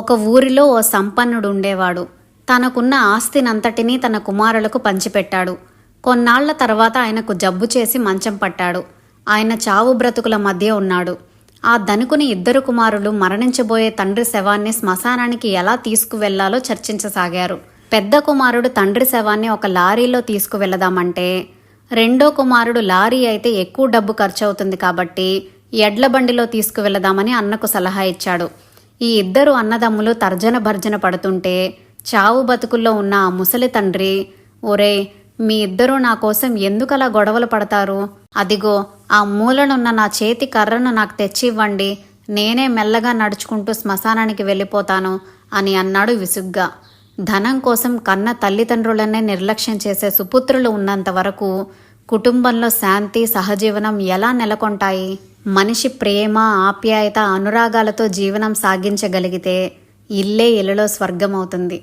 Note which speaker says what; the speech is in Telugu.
Speaker 1: ఒక ఊరిలో ఓ సంపన్నుడు ఉండేవాడు. తనకున్న ఆస్తినంతటినీ తన కుమారులకు పంచిపెట్టాడు. కొన్నాళ్ళ తర్వాత ఆయనకు జబ్బు చేసి మంచం పట్టాడు. ఆయన చావు బ్రతుకుల మధ్య ఉన్నాడు. ఆ ధనుకుని ఇద్దరు కుమారులు మరణించబోయే తండ్రి శవాన్ని శ్మశానానికి ఎలా తీసుకువెళ్ళాలో చర్చించసాగారు. పెద్ద కుమారుడు తండ్రి శవాన్ని ఒక లారీలో తీసుకువెళదామంటే రెండో కుమారుడు లారీ అయితే ఎక్కువ డబ్బు ఖర్చు అవుతుంది కాబట్టి ఎడ్ల బండిలో తీసుకువెళదామని అన్నకు సలహా ఇచ్చాడు. ఈ ఇద్దరు అన్నదమ్ములు తర్జన భర్జన పడుతుంటే చావు బతుకుల్లో ఉన్న ఆ ముసలి తండ్రి ఒరే మీ ఇద్దరూ నా కోసం ఎందుకలా గొడవలు పడతారు? అదిగో ఆ మూలనున్న నా చేతి కర్రను నాకు తెచ్చివ్వండి. నేనే మెల్లగా నడుచుకుంటూ శ్మశానానికి వెళ్ళిపోతాను అని అన్నాడు విసుగ్గా. ధనం కోసం కన్న తల్లిదండ్రులనే నిర్లక్ష్యం చేసే సుపుత్రులు ఉన్నంత వరకు కుటుంబంలో శాంతి సహజీవనం ఎలా నెలకొంటాయి? మనిషి ప్రేమ ఆప్యాయత అనురాగాలతో జీవనం సాగించగలిగితే ఇల్లే ఇలలో స్వర్గమవుతుంది.